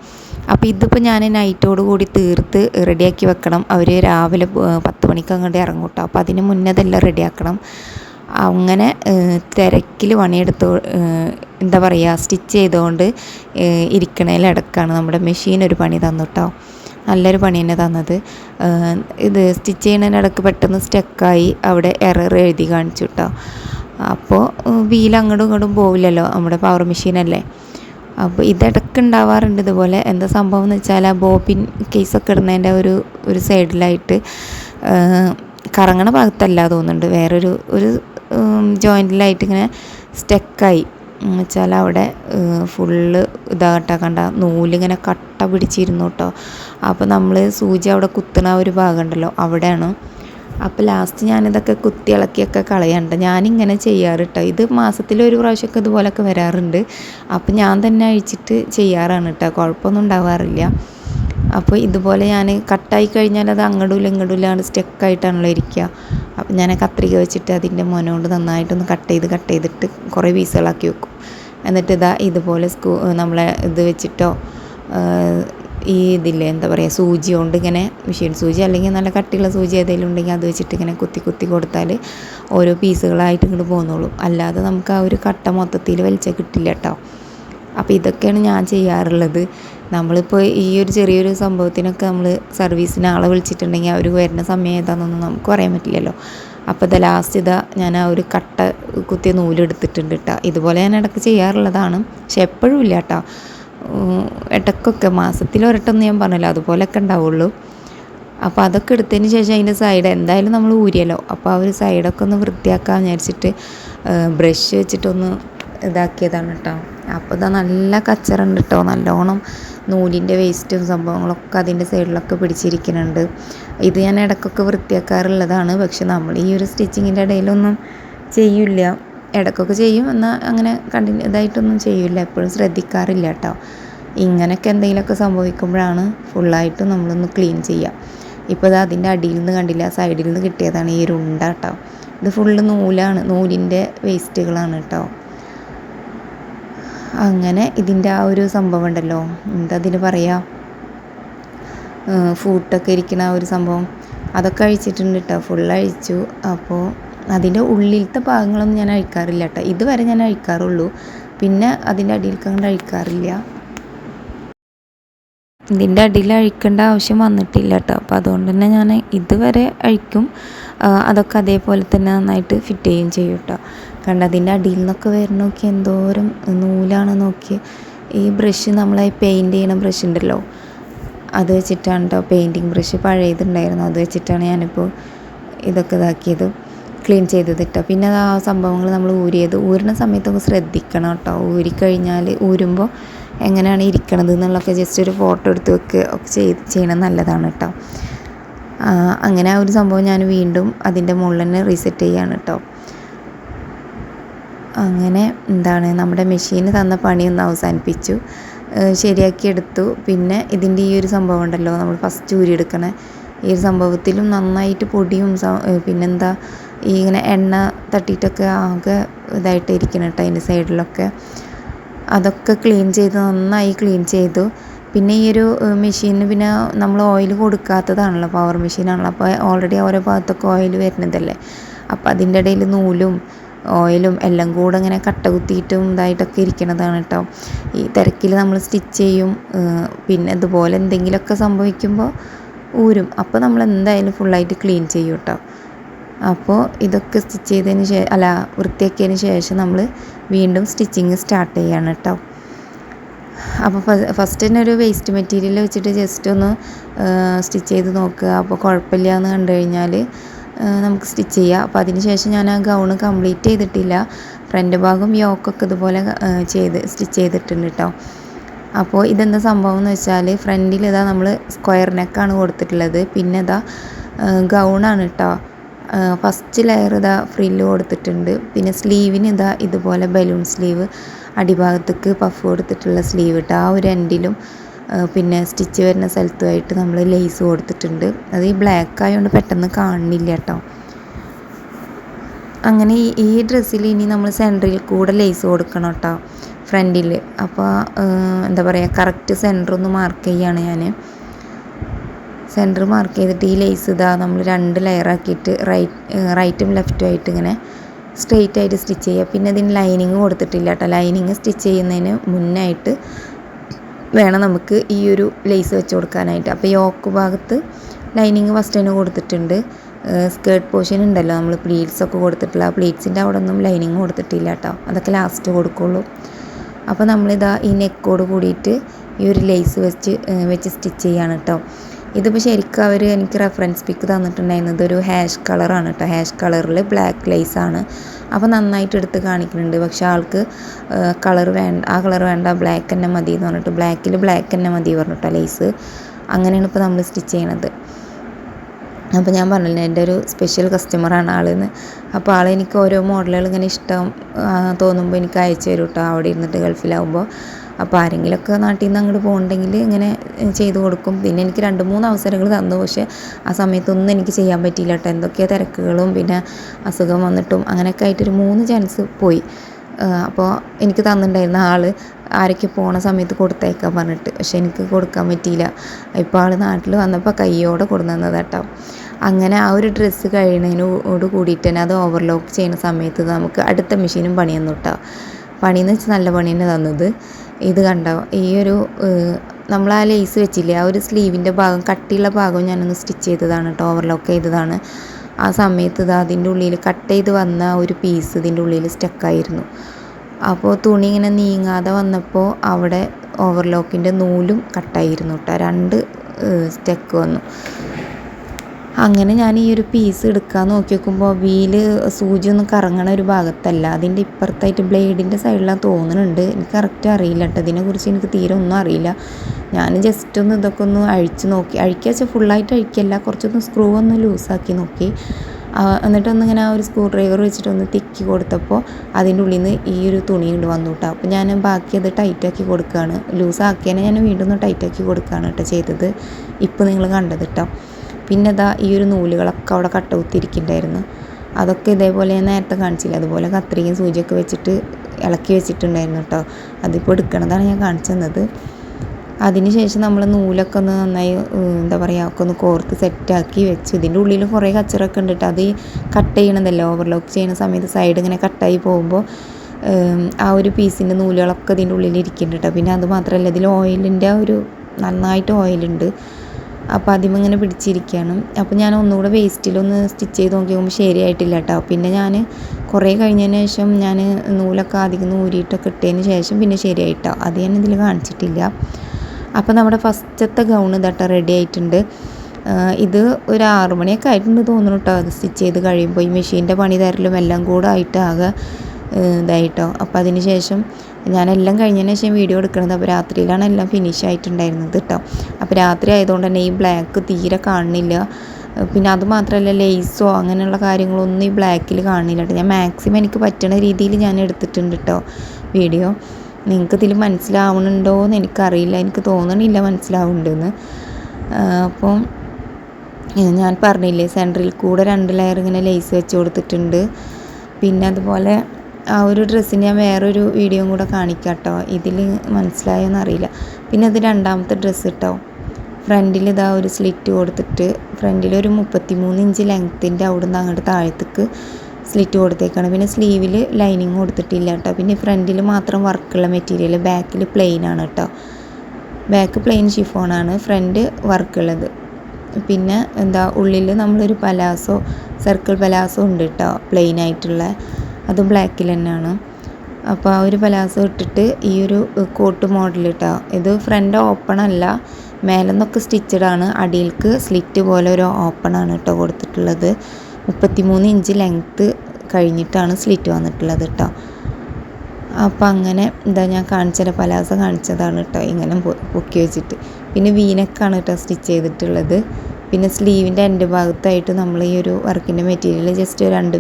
അപ്പോൾ ഇതിപ്പോൾ ഞാൻ നൈറ്റോട് കൂടി തീർത്ത് റെഡിയാക്കി വെക്കണം. അവർ രാവിലെ പത്ത് മണിക്ക് അങ്ങോട്ട് ഇറങ്ങും കേട്ടോ അപ്പോൾ അതിന് മുന്നേ അതെല്ലാം റെഡിയാക്കണം അങ്ങനെ തിരക്കിൽ പണിയെടുത്ത് എന്താ പറയുക സ്റ്റിച്ച് ചെയ്തുകൊണ്ട് ഇരിക്കണതിലടക്കാണ് നമ്മുടെ മെഷീൻ ഒരു പണി തന്നു കേട്ടോ നല്ലൊരു പണി തന്നെ തന്നത്. ഇത് സ്റ്റിച്ച് ചെയ്യുന്നതിനിടക്ക് പെട്ടെന്ന് സ്റ്റക്കായി അവിടെ എറർ എഴുതി കാണിച്ചു കേട്ടോ അപ്പോൾ വീൽ അങ്ങോട്ടും ഇങ്ങോട്ടും പോവില്ലല്ലോ നമ്മുടെ പവർ മെഷീനല്ലേ? അപ്പോൾ ഇതിടക്ക് ഉണ്ടാവാറുണ്ട് ഇതുപോലെ. എന്താ സംഭവം എന്ന് വെച്ചാൽ ആ ബോബിൻ കേസൊക്കെ ഇടുന്നതിന്റെ ഒരു ഒരു സൈഡിലായിട്ട് കറങ്ങണ ഭാഗത്തല്ല തോന്നുന്നുണ്ട്. വേറൊരു ഒരു ജോയിന്റിലായിട്ട് ഇങ്ങനെ സ്റ്റക്കായി എന്നുവെച്ചാൽ അവിടെ ഫുള്ള് ഇതാകട്ട കണ്ട നൂലിങ്ങനെ കട്ട പിടിച്ചിരുന്നു കേട്ടോ അപ്പോൾ നമ്മൾ സൂചി അവിടെ കുത്തുന്ന ഒരു ഭാഗം ഉണ്ടല്ലോ അവിടെയാണ് അപ്പോൾ ലാസ്റ്റ് ഞാനിതൊക്കെ കുത്തി ഇളക്കിയൊക്കെ കളയണ്ട ഞാനിങ്ങനെ ചെയ്യാറ് കേട്ടോ ഇത് മാസത്തിൽ ഒരു പ്രാവശ്യമൊക്കെ ഇതുപോലൊക്കെ വരാറുണ്ട് അപ്പോൾ ഞാൻ തന്നെ അഴിച്ചിട്ട് ചെയ്യാറാണ് കേട്ടോ കുഴപ്പമൊന്നും ഉണ്ടാവാറില്ല അപ്പോൾ ഇതുപോലെ ഞാൻ കട്ടായി കഴിഞ്ഞാൽ അത് അങ്ങോട്ടും ഇല്ലാണ്ട് സ്റ്റക്കായിട്ടാണല്ലോ ഇരിക്കുക ഞാൻ കത്രിക വെച്ചിട്ട് അതിന്റെ മോനോണ്ട് നന്നായിട്ടൊന്ന് കട്ട് ചെയ്ത് കട്ട് ചെയ്തിട്ട് കുറേ പീസുകളാക്കി വെക്കും. എന്നിട്ട് ഇതാ ഇതുപോലെ സ്കൂ നമ്മളെ ഇത് വെച്ചിട്ടോ ഈ ഇതില്ലേ എന്താ പറയുക സൂചി കൊണ്ട് ഇങ്ങനെ മെഷീൻ സൂചി അല്ലെങ്കിൽ നല്ല കട്ടിയുള്ള സൂചി ഏതെങ്കിലും ഉണ്ടെങ്കിൽ അത് വെച്ചിട്ട് ഇങ്ങനെ കുത്തി കുത്തി കൊടുത്താൽ ഓരോ പീസുകളായിട്ട് ഇങ്ങോട്ട് പോന്നോളൂ. അല്ലാതെ നമുക്ക് ആ ഒരു കട്ട മൊത്തത്തിൽ വലിച്ചാൽ കിട്ടില്ല കേട്ടോ അപ്പോൾ ഇതൊക്കെയാണ് ഞാൻ ചെയ്യാറുള്ളത്. നമ്മളിപ്പോൾ ഈ ഒരു ചെറിയൊരു സംഭവത്തിനൊക്കെ നമ്മൾ സർവീസിന് ആളെ വിളിച്ചിട്ടുണ്ടെങ്കിൽ അവർ വരുന്ന സമയം ഏതാണെന്നൊന്നും നമുക്ക് പറയാൻ പറ്റില്ലല്ലോ. അപ്പോൾ ഇത് ലാസ്റ്റ് ഇതാ ഞാൻ ആ ഒരു കട്ട കുത്തിയ നൂലെടുത്തിട്ടുണ്ട് കേട്ടോ ഇതുപോലെ ഞാൻ ഇടയ്ക്ക് ചെയ്യാറുള്ളതാണ്. പക്ഷെ എപ്പോഴും ഇല്ല കേട്ടോ ഇടയ്ക്കൊക്കെ മാസത്തിൽ ഒരട്ടൊന്നും ഞാൻ പറഞ്ഞില്ല. അതുപോലെയൊക്കെ ഉണ്ടാവുള്ളൂ. അപ്പോൾ അതൊക്കെ എടുത്തതിന് ശേഷം അതിന്റെ സൈഡ് എന്തായാലും നമ്മൾ ഊരിയല്ലോ. അപ്പോൾ ആ ഒരു സൈഡൊക്കെ ഒന്ന് വൃത്തിയാക്കാൻ വിചാരിച്ചിട്ട് ബ്രഷ് വെച്ചിട്ടൊന്ന് ഇതാക്കിയതാണ് കേട്ടോ അപ്പോൾ ഇതാ നല്ല കച്ചറുണ്ട് കേട്ടോ നല്ലോണം നൂലിന്റെ വേസ്റ്റും സംഭവങ്ങളൊക്കെ അതിന്റെ സൈഡിലൊക്കെ പിടിച്ചിരിക്കുന്നുണ്ട്. ഇത് ഞാൻ ഇടയ്ക്കൊക്കെ വൃത്തിയാക്കാറുള്ളതാണ്. പക്ഷെ നമ്മൾ ഈ ഒരു സ്റ്റിച്ചിങ്ങിന്റെ ഇടയിലൊന്നും ചെയ്യില്ല. ഇടയ്ക്കൊക്കെ ചെയ്യും. എന്നാൽ അങ്ങനെ കണ്ടിന്യൂ ഇതായിട്ടൊന്നും ചെയ്യില്ല. എപ്പോഴും ശ്രദ്ധിക്കാറില്ല കേട്ടോ. ഇങ്ങനെയൊക്കെ എന്തെങ്കിലുമൊക്കെ സംഭവിക്കുമ്പോഴാണ് ഫുള്ളായിട്ട് നമ്മളൊന്ന് ക്ലീൻ ചെയ്യുക. ഇപ്പോൾ ഇത് അതിന്റെ അടിയിൽ നിന്ന് കണ്ടില്ല? സൈഡിൽ നിന്ന് കിട്ടിയതാണ് ഈ ഒരു ഉണ്ട കേട്ടോ. ഇത് ഫുള്ള് നൂലാണ് നൂലിന്റെ വേസ്റ്റുകളാണ് കേട്ടോ. അങ്ങനെ ഇതിന്റെ ആ ഒരു സംഭവം ഉണ്ടല്ലോ. എന്താ അതിന് പറയുക ഫൂട്ടൊക്കെ ഇരിക്കുന്ന ആ ഒരു സംഭവം. അതൊക്കെ അഴിച്ചിട്ടുണ്ട് കേട്ടോ ഫുൾ അഴിച്ചു. അപ്പോൾ അതിന്റെ ഉള്ളിലത്തെ ഭാഗങ്ങളൊന്നും ഞാൻ അഴിക്കാറില്ല കേട്ടോ ഇതുവരെ ഞാൻ അഴിക്കാറുള്ളൂ. പിന്നെ അതിന്റെ അടിയിൽ കണ്ട് അഴിക്കാറില്ല. ഇതിന്റെ അടിയിൽ അഴിക്കേണ്ട ആവശ്യം വന്നിട്ടില്ല കേട്ടോ അപ്പോൾ അതുകൊണ്ട് തന്നെ ഞാൻ ഇതുവരെ അഴിക്കും. അതൊക്കെ അതേപോലെ തന്നെ നന്നായിട്ട് ഫിറ്റ് ചെയ്യുകയും ചെയ്യും കേട്ടോ കണ്ട അതിന്റെ അടിയിൽ നിന്നൊക്കെ വരുന്ന നോക്കി എന്തോരം നൂലാണ് നോക്കി. ഈ ബ്രഷ് നമ്മളെ പെയിന്റ് ചെയ്യണ ബ്രഷ് ഉണ്ടല്ലോ അത് വെച്ചിട്ടാണ് കേട്ടോ പെയിന്റിങ് ബ്രഷ് പഴയതുണ്ടായിരുന്നു. അത് വെച്ചിട്ടാണ് ഞാനിപ്പോൾ ഇതൊക്കെ ഇതാക്കിയത് ക്ലീൻ ചെയ്തത് കേട്ടോ പിന്നെ ആ സംഭവങ്ങൾ നമ്മൾ ഊരിയത് ഊരുന്ന സമയത്തൊക്കെ ശ്രദ്ധിക്കണം കേട്ടോ ഊരിക്കഴിഞ്ഞാൽ ഊരുമ്പോൾ എങ്ങനെയാണ് ഇരിക്കണത് എന്നുള്ളതൊക്കെ ജസ്റ്റ് ഒരു ഫോട്ടോ എടുത്ത് വെക്കുക ഒക്കെ ചെയ്ത് ചെയ്യണത് നല്ലതാണ് കേട്ടോ അങ്ങനെ ആ ഒരു സംഭവം ഞാൻ വീണ്ടും അതിന്റെ മുകളിൽ തന്നെ റീസെറ്റ് ചെയ്യാണ് കേട്ടോ അങ്ങനെ എന്താണ് നമ്മുടെ മെഷീന് തന്ന പണിയൊന്ന് അവസാനിപ്പിച്ചു. ശരിയാക്കി എടുത്തു. പിന്നെ ഇതിന്റെ ഈ ഒരു സംഭവം ഉണ്ടല്ലോ നമ്മൾ ഫസ്റ്റ് ഊരിയെടുക്കണ ഈ ഒരു സംഭവത്തിലും നന്നായിട്ട് പൊടിയും പിന്നെന്താ ഈ ഇങ്ങനെ എണ്ണ തട്ടിയിട്ടൊക്കെ ആകെ ഇതായിട്ട് ഇരിക്കണം കേട്ടോ അതിന്റെ സൈഡിലൊക്കെ അതൊക്കെ ക്ലീൻ ചെയ്ത് നന്നായി ക്ലീൻ ചെയ്തു. പിന്നെ ഈ ഒരു മെഷീനിന് പിന്നെ നമ്മൾ ഓയിൽ കൊടുക്കാത്തതാണല്ലോ പവർ മെഷീനാണല്ലോ അപ്പോൾ ഓൾറെഡി ഓരോ ഭാഗത്തൊക്കെ ഓയിൽ വരുന്നതല്ലേ? അപ്പോൾ അതിന്റെ ഇടയിൽ നൂലും ഓയിലും എല്ലാം കൂടെ ഇങ്ങനെ കട്ട കുത്തിയിട്ടും ഇതായിട്ടൊക്കെ ഇരിക്കണതാണ് കേട്ടോ ഈ തിരക്കിൽ നമ്മൾ സ്റ്റിച്ച് ചെയ്യും പിന്നെ ഇതുപോലെ എന്തെങ്കിലുമൊക്കെ സംഭവിക്കുമ്പോൾ ഊരും. അപ്പോൾ നമ്മൾ എന്തായാലും ഫുള്ളായിട്ട് ക്ലീൻ ചെയ്യും കേട്ടോ അപ്പോൾ ഇതൊക്കെ സ്റ്റിച്ച് ചെയ്തതിന് ശേഷം അല്ല വൃത്തിയാക്കിയതിന് ശേഷം നമ്മൾ വീണ്ടും സ്റ്റിച്ചിങ് സ്റ്റാർട്ട് ചെയ്യാണ് കേട്ടോ അപ്പോൾ ഫസ്റ്റ് തന്നെ ഒരു വേസ്റ്റ് മെറ്റീരിയൽ വെച്ചിട്ട് ജസ്റ്റ് ഒന്ന് സ്റ്റിച്ച് ചെയ്ത് നോക്കുക. അപ്പോൾ കുഴപ്പമില്ല എന്ന് കണ്ടു കഴിഞ്ഞാൽ നമുക്ക് സ്റ്റിച്ച് ചെയ്യാം. അപ്പോൾ അതിന് ശേഷം ഞാൻ ആ ഗൗണ് കംപ്ലീറ്റ് ചെയ്തിട്ടില്ല. ഫ്രണ്ട് ഭാഗം യോക്കൊക്കെ ഇതുപോലെ ചെയ്ത് സ്റ്റിച്ച് ചെയ്തിട്ടുണ്ട് കേട്ടോ അപ്പോൾ ഇതെന്താ സംഭവം എന്ന് വെച്ചാൽ ഫ്രണ്ടിൽ ഇതാ നമ്മൾ സ്ക്വയർ നെക്കാണ് കൊടുത്തിട്ടുള്ളത്. പിന്നെ ഇതാ ഗൗണാണ് കേട്ടോ ഫസ്റ്റ് ലെയർ ഇതാ ഫ്രില്ല് കൊടുത്തിട്ടുണ്ട്. പിന്നെ സ്ലീവിന് ഇതാ ഇതുപോലെ ബലൂൺ സ്ലീവ് അടിഭാഗത്തേക്ക് പഫ് കൊടുത്തിട്ടുള്ള സ്ലീവ് ഇട്ട് ആ ഒരു എൻഡിലും പിന്നെ സ്റ്റിച്ച് വരുന്ന സ്ഥലത്തുമായിട്ട് നമ്മൾ ലേസ് കൊടുത്തിട്ടുണ്ട്. അത് ഈ ബ്ലാക്ക് ആയതുകൊണ്ട് പെട്ടെന്ന് കാണുന്നില്ല കേട്ടോ. അങ്ങനെ ഈ ഡ്രസ്സിൽ ഇനി നമ്മൾ സെന്ററിൽ കൂടെ ലേസ് കൊടുക്കണം കേട്ടോ ഫ്രണ്ടിൽ അപ്പോൾ എന്താ പറയുക കറക്റ്റ് സെന്റർ ഒന്ന് മാർക്ക് ചെയ്യാണ് ഞാൻ സെന്റർ മാർക്ക് ചെയ്തിട്ട് ഈ ലേസ് ഇതാ നമ്മൾ രണ്ട് ലെയർ ആക്കിയിട്ട് റൈറ്റ് റൈറ്റും ലെഫ്റ്റും ആയിട്ട് ഇങ്ങനെ സ്ട്രെയിറ്റ് ആയിട്ട് സ്റ്റിച്ച് ചെയ്യുക. പിന്നെ ഇതിന് ലൈനിങ് കൊടുത്തിട്ടില്ല കേട്ടോ. ലൈനിങ് സ്റ്റിച്ച് ചെയ്യുന്നതിന് മുന്നായിട്ട് വേണം നമുക്ക് ഈ ഒരു ലേസ് വെച്ച് കൊടുക്കാനായിട്ട്. അപ്പോൾ യോക്ക് ഭാഗത്ത് ലൈനിങ് ഫസ്റ്റ് തന്നെ കൊടുത്തിട്ടുണ്ട്. സ്കേർട്ട് പോർഷൻ ഉണ്ടല്ലോ. നമ്മൾ പ്ലീറ്റ്സൊക്കെ കൊടുത്തിട്ടുള്ള ആ പ്ലീറ്റ്സിന്റെ അവിടെ ഒന്നും ലൈനിങ് കൊടുത്തിട്ടില്ല കേട്ടോ. അതൊക്കെ ലാസ്റ്റ് കൊടുക്കുള്ളൂ. അപ്പോൾ നമ്മളിതാ ഈ നെക്കോട് കൂടിയിട്ട് ഈ ഒരു ലേസ് വെച്ച് വെച്ച് സ്റ്റിച്ച് ചെയ്യാണ് കേട്ടോ. ഇതിപ്പോൾ ശരിക്കും അവർ എനിക്ക് റെഫറൻസ് പിക്ക് തന്നിട്ടുണ്ടായിരുന്നു ഇതൊരു ഹാഷ് കളറാണ് കേട്ടോ ഹാഷ് കളറിൽ ബ്ലാക്ക് ലേസ് ആണ്. അപ്പോൾ നന്നായിട്ട് എടുത്ത് കാണിക്കുന്നുണ്ട്. പക്ഷെ ആൾക്ക് കളർ വേണ്ട ആ കളർ വേണ്ട ബ്ലാക്ക് തന്നെ മതി എന്ന് പറഞ്ഞിട്ട് ബ്ലാക്കിൽ ബ്ലാക്ക് തന്നെ മതി പറഞ്ഞിട്ടോ ലേസ് അങ്ങനെയാണ് ഇപ്പോൾ നമ്മൾ സ്റ്റിച്ച് ചെയ്യണത്. അപ്പോൾ ഞാൻ പറഞ്ഞില്ലേ എന്റെ ഒരു സ്പെഷ്യൽ കസ്റ്റമറാണ് ആളെന്ന് അപ്പോൾ ആൾ എനിക്ക് ഓരോ മോഡലുകൾ ഇങ്ങനെ ഇഷ്ടം തോന്നുമ്പോൾ എനിക്ക് അയച്ചു തരും കേട്ടോ അവിടെ ഇരുന്നിട്ട് ഗൾഫിലാവുമ്പോൾ അപ്പോൾ ആരെങ്കിലുമൊക്കെ നാട്ടിൽ നിന്ന് അങ്ങോട്ട് പോകണമെങ്കിൽ ഇങ്ങനെ ചെയ്തു കൊടുക്കും. പിന്നെ എനിക്ക് രണ്ട് മൂന്ന് അവസരങ്ങൾ തന്നു. പക്ഷേ ആ സമയത്തൊന്നും എനിക്ക് ചെയ്യാൻ പറ്റിയില്ല കേട്ടോ. എന്തൊക്കെയോ തിരക്കുകളും പിന്നെ അസുഖം വന്നിട്ടും അങ്ങനെയൊക്കെ ആയിട്ടൊരു മൂന്ന് ചാൻസ് പോയി. അപ്പോൾ എനിക്ക് തന്നിട്ടുണ്ടായിരുന്ന ആൾ ആരൊക്കെ പോണ സമയത്ത് കൊടുത്തേക്കാൻ പറഞ്ഞിട്ട്. പക്ഷെ എനിക്ക് കൊടുക്കാൻ പറ്റിയില്ല. ഇപ്പോൾ ആൾ നാട്ടിൽ വന്നപ്പോൾ കയ്യോടെ കൊടുന്നു കേട്ടോ. അങ്ങനെ ആ ഒരു ഡ്രസ്സ് കഴിയുന്നതിനോട് കൂടിയിട്ട് തന്നെ അത് ഓവർലോക്ക് ചെയ്യുന്ന സമയത്ത് നമുക്ക് അടുത്ത മെഷീനും പണി തന്നു കേട്ടോ. പണിയെന്ന് വെച്ചാൽ നല്ല പണി തന്നെ തന്നത്. ഇത് കണ്ടോ? ഈ ഒരു നമ്മൾ ആ ലേസ് വെച്ചില്ലേ? ആ ഒരു സ്ലീവിന്റെ ഭാഗം കട്ടിയുള്ള ഭാഗം ഞാനൊന്ന് സ്റ്റിച്ച് ചെയ്തതാണ് കേട്ടോ ഓവർലോക്ക് ചെയ്തതാണ്. ആ സമയത്ത് ഇത് അതിന്റെ ഉള്ളിൽ കട്ട് ചെയ്ത് വന്ന ഒരു പീസ് ഇതിന്റെ ഉള്ളിൽ സ്റ്റക്കായിരുന്നു അപ്പോൾ തുണി ഇങ്ങനെ നീങ്ങാതെ വന്നപ്പോൾ അവിടെ ഓവർലോക്കിന്റെ നൂലും കട്ടായിരുന്നു കേട്ടോ രണ്ട് സ്റ്റക്ക് വന്നു. അങ്ങനെ ഞാൻ ഈ ഒരു പീസ് എടുക്കാൻ നോക്കി നോക്കുമ്പോൾ വീൽ സൂചി ഒന്നും കറങ്ങണ ഒരു ഭാഗത്തല്ല. അതിന്റെ ഇപ്പുറത്തായിട്ട് ബ്ലേഡിന്റെ സൈഡിലാണ് തോന്നുന്നുണ്ട് എനിക്ക് കറക്റ്റ് അറിയില്ല കേട്ടോ ഇതിനെക്കുറിച്ച് എനിക്ക് തീരെ ഒന്നും അറിയില്ല. ഞാൻ ജസ്റ്റ് ഒന്ന് ഇതൊക്കെ ഒന്ന് അഴിച്ച് നോക്കി. അഴിക്കുക വെച്ചാൽ ഫുള്ളായിട്ട് അഴിക്കല്ല. കുറച്ചൊന്ന് സ്ക്രൂ ഒന്ന് ലൂസാക്കി നോക്കി. എന്നിട്ടൊന്ന് ഇങ്ങനെ ആ ഒരു സ്ക്രൂ ഡ്രൈവർ വെച്ചിട്ടൊന്ന് തിക്കി കൊടുത്തപ്പോൾ അതിന്റെ ഉള്ളിൽ നിന്ന് ഈ ഒരു തുണി കൊണ്ട് വന്നു കേട്ടോ അപ്പോൾ ഞാൻ ബാക്കി അത് ടൈറ്റാക്കി കൊടുക്കുകയാണ് ലൂസാക്കിയതിനെ ഞാൻ വീണ്ടും ഒന്ന് ടൈറ്റാക്കി കൊടുക്കുകയാണ് കേട്ടോ ചെയ്തത്. ഇപ്പോൾ നിങ്ങൾ കണ്ടത് കേട്ടോ പിന്നെ ദാ ഈ ഒരു നൂലുകളൊക്കെ അവിടെ കട്ടകുത്തിരിക്കുന്നുണ്ടായിരുന്നു അതൊക്കെ ഇതേപോലെ ഞാൻ നേരത്തെ കാണിച്ചില്ല? അതുപോലെ കത്രികയും സൂചിയൊക്കെ വെച്ചിട്ട് ഇളക്കി വെച്ചിട്ടുണ്ടായിരുന്നു കേട്ടോ. അതിപ്പോൾ എടുക്കണതാണ് ഞാൻ കാണിച്ചു തന്നത്. അതിന് ശേഷം നമ്മൾ നൂലൊക്കെ ഒന്ന് നന്നായി എന്താ പറയുക ഒക്കെ ഒന്ന് കോർത്ത് സെറ്റാക്കി വെച്ച്. ഇതിന്റെ ഉള്ളിൽ കുറേ കച്ചറൊക്കെ ഉണ്ട് കേട്ടോ. അത് കട്ട് ചെയ്യണതല്ലേ? ഓവർലോക്ക് ചെയ്യുന്ന സമയത്ത് സൈഡ് ഇങ്ങനെ കട്ടായി പോകുമ്പോൾ ആ ഒരു പീസിന്റെ നൂലുകളൊക്കെ ഇതിന്റെ ഉള്ളിൽ ഇരിക്കുന്നുണ്ട് കേട്ടോ. പിന്നെ അത് മാത്രമല്ല ഇതിൽ ഓയിലിന്റെ ഒരു നന്നായിട്ട് ഓയിലുണ്ട് അപ്പോൾ ആദ്യം ഇങ്ങനെ പിടിച്ചിരിക്കുകയാണ് അപ്പോൾ ഞാൻ ഒന്നുകൂടെ വേസ്റ്റിലൊന്ന് സ്റ്റിച്ച് ചെയ്ത് നോക്കിയപ്പോൾ ശരിയായിട്ടില്ല കേട്ടോ പിന്നെ ഞാൻ കുറേ കഴിഞ്ഞതിന് ശേഷം ഞാൻ നൂലൊക്കെ അധികം ഊരിയിട്ടൊക്കെ ഇട്ടതിന് ശേഷം പിന്നെ ശരിയായിട്ടോ അത് ഞാൻ ഇതിൽ കാണിച്ചിട്ടില്ല. അപ്പോൾ നമ്മുടെ ഫസ്റ്റത്തെ ഗൗൺ ഇതട്ട റെഡി ആയിട്ടുണ്ട്. ഇത് ഒരു ആറു മണിയൊക്കെ ആയിട്ടുണ്ട് തോന്നുന്നു കേട്ടോ അത് സ്റ്റിച്ച് ചെയ്ത് കഴിയുമ്പോൾ ഈ മെഷീന്റെ പണി തരലും എല്ലാം കൂടെ ആയിട്ട് ആകെ ഇതായിട്ടോ. അപ്പോൾ അതിന് ശേഷം ഞാനെല്ലാം കഴിഞ്ഞതിന് ശേഷം വീഡിയോ എടുക്കുന്നത് അപ്പോൾ രാത്രിയിലാണ് എല്ലാം ഫിനിഷ് ആയിട്ടുണ്ടായിരുന്നത് കേട്ടോ അപ്പോൾ രാത്രി ആയതുകൊണ്ട് തന്നെ ഈ ബ്ലാക്ക് തീരെ കാണുന്നില്ല. പിന്നെ അത് മാത്രമല്ല ലേസോ അങ്ങനെയുള്ള കാര്യങ്ങളൊന്നും ഈ ബ്ലാക്കിൽ കാണുന്നില്ല കേട്ടോ ഞാൻ മാക്സിമം എനിക്ക് പറ്റുന്ന രീതിയിൽ ഞാൻ എടുത്തിട്ടുണ്ട് കേട്ടോ വീഡിയോ. നിങ്ങൾക്ക് ഇതിൽ മനസ്സിലാവണുണ്ടോ എന്ന് എനിക്കറിയില്ല. എനിക്ക് തോന്നണില്ല മനസ്സിലാവുന്നുണ്ടെന്ന് അപ്പം ഞാൻ പറഞ്ഞില്ലേ സെന്ററിൽ കൂടെ രണ്ട് ലെയർ ഇങ്ങനെ ലേസ് വെച്ച് കൊടുത്തിട്ടുണ്ട്. പിന്നെ അതുപോലെ ആ ഒരു ഡ്രസ്സിന് ഞാൻ വേറൊരു വീഡിയോയും കൂടെ കാണിക്കാം കേട്ടോ ഇതിൽ മനസ്സിലായോ അറിയില്ല പിന്നെ അത് രണ്ടാമത്തെ ഡ്രസ്സ് കേട്ടോ ഫ്രണ്ടിൽ ഇതാ ഒരു സ്ലിറ്റ് കൊടുത്തിട്ട് ഫ്രണ്ടിൽ ഒരു മുപ്പത്തി മൂന്ന് ഇഞ്ച് ലെങ്ത്തിന്റെ അവിടെ നിന്ന് അങ്ങോട്ട് താഴത്തേക്ക് സ്ലിറ്റ് കൊടുത്തേക്കാണ്. പിന്നെ സ്ലീവിൽ ലൈനിങ് കൊടുത്തിട്ടില്ല കേട്ടോ പിന്നെ ഫ്രണ്ടിൽ മാത്രം വർക്കുള്ള മെറ്റീരിയൽ ബാക്കിൽ പ്ലെയിൻ ആണ് കേട്ടോ ബാക്ക് പ്ലെയിൻ ഷിഫോണാണ് ഫ്രണ്ട് വർക്കുള്ളത് പിന്നെ എന്താ ഉള്ളിൽ നമ്മളൊരു പലാസോ സർക്കിൾ പലാസോ ഉണ്ട് കേട്ടോ പ്ലെയിൻ ആയിട്ടുള്ള. അതും ബ്ലാക്കിൽ തന്നെയാണ്. അപ്പോൾ ആ ഒരു പലാസോ ഇട്ടിട്ട് ഈ ഒരു കോട്ട് മോഡൽ കേട്ടോ ഇത് ഫ്രണ്ട് ഓപ്പൺ അല്ല മേലെന്നൊക്കെ സ്റ്റിച്ചഡ് ആണ്. അടിയിൽക്ക് സ്ലിറ്റ് പോലെ ഒരു ഓപ്പൺ ആണ് കേട്ടോ കൊടുത്തിട്ടുള്ളത്. മുപ്പത്തിമൂന്ന് ഇഞ്ച് ലെങ്ത്ത് കഴിഞ്ഞിട്ടാണ് സ്ലിറ്റ് വന്നിട്ടുള്ളത് കേട്ടോ അപ്പോൾ അങ്ങനെ എന്താ ഞാൻ കാണിച്ചത് പലാസ കാണിച്ചതാണ് കേട്ടോ ഇങ്ങനെ പൊക്കി വെച്ചിട്ട്. പിന്നെ വീനക്കാണ് കേട്ടോ സ്റ്റിച്ച് ചെയ്തിട്ടുള്ളത്. പിന്നെ സ്ലീവിന്റെ എന്റെ ഭാഗത്തായിട്ട് നമ്മൾ ഈ ഒരു വർക്കിന്റെ മെറ്റീരിയൽ ജസ്റ്റ് രണ്ട്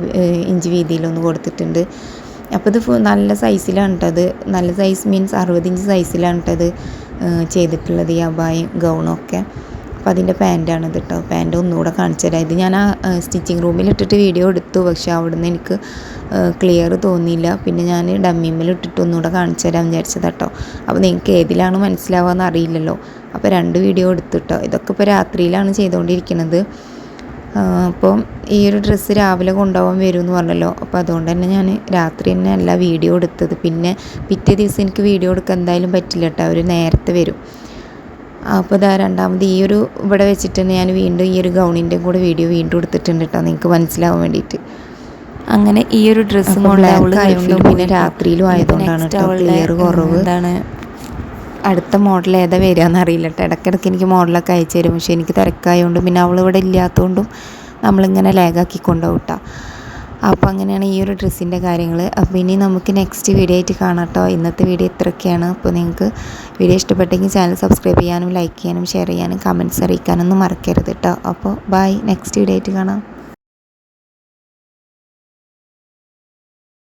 ഇഞ്ച് വീതിയിലൊന്ന് കൊടുത്തിട്ടുണ്ട്. അപ്പോൾ ഇത് നല്ല സൈസിലാണ് കേട്ടോ അത്. നല്ല സൈസ് മീൻസ് അറുപത് ഇഞ്ച് സൈസിലാണ് അത് ചെയ്തിട്ടുള്ളത് ഈ അബായും ഗൗണൊക്കെ അപ്പോൾ അതിന്റെ പാന്റാണ് ഇത് കേട്ടോ പാന്റ് ഒന്നുകൂടെ കാണിച്ചു തരാം. ഇത് ഞാൻ ആ സ്റ്റിച്ചിങ് റൂമിൽ ഇട്ടിട്ട് വീഡിയോ എടുത്തു. പക്ഷേ അവിടുന്ന് എനിക്ക് ക്ലിയർ തോന്നിയില്ല. പിന്നെ ഞാൻ ഡമ്മിമ്മിൽ ഇട്ടിട്ട് ഒന്നുകൂടെ കാണിച്ചു തരാൻ വിചാരിച്ചത് കേട്ടോ അപ്പോൾ നിങ്ങൾക്ക് ഏതിലാണ് മനസ്സിലാവുക അറിയില്ലല്ലോ. അപ്പോൾ രണ്ട് വീഡിയോ എടുത്തിട്ടോ. ഇതൊക്കെ ഇപ്പോൾ രാത്രിയിലാണ് ചെയ്തുകൊണ്ടിരിക്കുന്നത് അപ്പോൾ ഈ ഒരു ഡ്രസ്സ് രാവിലെ കൊണ്ടുപോകാൻ വരും എന്ന് പറഞ്ഞല്ലോ. അപ്പോൾ അതുകൊണ്ട് തന്നെ ഞാൻ രാത്രി തന്നെ അല്ല വീഡിയോ എടുത്തത്. പിന്നെ പിറ്റേ ദിവസം എനിക്ക് വീഡിയോ എടുക്കാൻ എന്തായാലും പറ്റില്ല കേട്ടോ അവർ നേരത്തെ വരും. അപ്പോൾ ഇതാ രണ്ടാമത് ഈ ഒരു ഇവിടെ വെച്ചിട്ട് തന്നെ ഞാൻ വീണ്ടും ഈ ഒരു ഗൗണിന്റെ കൂടെ വീഡിയോ വീണ്ടും എടുത്തിട്ടുണ്ട് കേട്ടോ നിങ്ങൾക്ക് മനസ്സിലാവാൻ വേണ്ടിയിട്ട്. അങ്ങനെ ഈ ഒരു ഡ്രസ്സും കൊണ്ട് അവൾ ആയതുകൊണ്ട് പിന്നെ രാത്രിയിലും ആയതുകൊണ്ടാണ് കേട്ടോ ക്ലിയർ കുറവ്. എന്താണ് അടുത്ത മോഡൽ ഏതാ വരിക എന്നറിയില്ല കേട്ടോ ഇടയ്ക്കിടയ്ക്ക് എനിക്ക് മോഡലൊക്കെ അയച്ചു തരും. പക്ഷേ എനിക്ക് തിരക്കായതുകൊണ്ടും പിന്നെ അവളിവിടെ ഇല്ലാത്തതുകൊണ്ടും നമ്മളിങ്ങനെ ലാഗാക്കി കൊണ്ടുപോകും കേട്ടോ അപ്പോൾ അങ്ങനെയാണ് ഈ ഒരു ഡ്രസ്സിന്റെ കാര്യങ്ങൾ അപ്പോൾ ഇനി നമുക്ക് നെക്സ്റ്റ് വീഡിയോ ആയിട്ട് കാണാം കേട്ടോ ഇന്നത്തെ വീഡിയോ ഇത്രയൊക്കെയാണ്. അപ്പോൾ നിങ്ങൾക്ക് വീഡിയോ ഇഷ്ടപ്പെട്ടെങ്കിൽ ചാനൽ സബ്സ്ക്രൈബ് ചെയ്യാനും ലൈക്ക് ചെയ്യാനും ഷെയർ ചെയ്യാനും കമന്റ്സ് അറിയിക്കാനൊന്നും മറക്കരുത് കേട്ടോ അപ്പോൾ ബൈ നെക്സ്റ്റ് വീഡിയോ ആയിട്ട് കാണാം.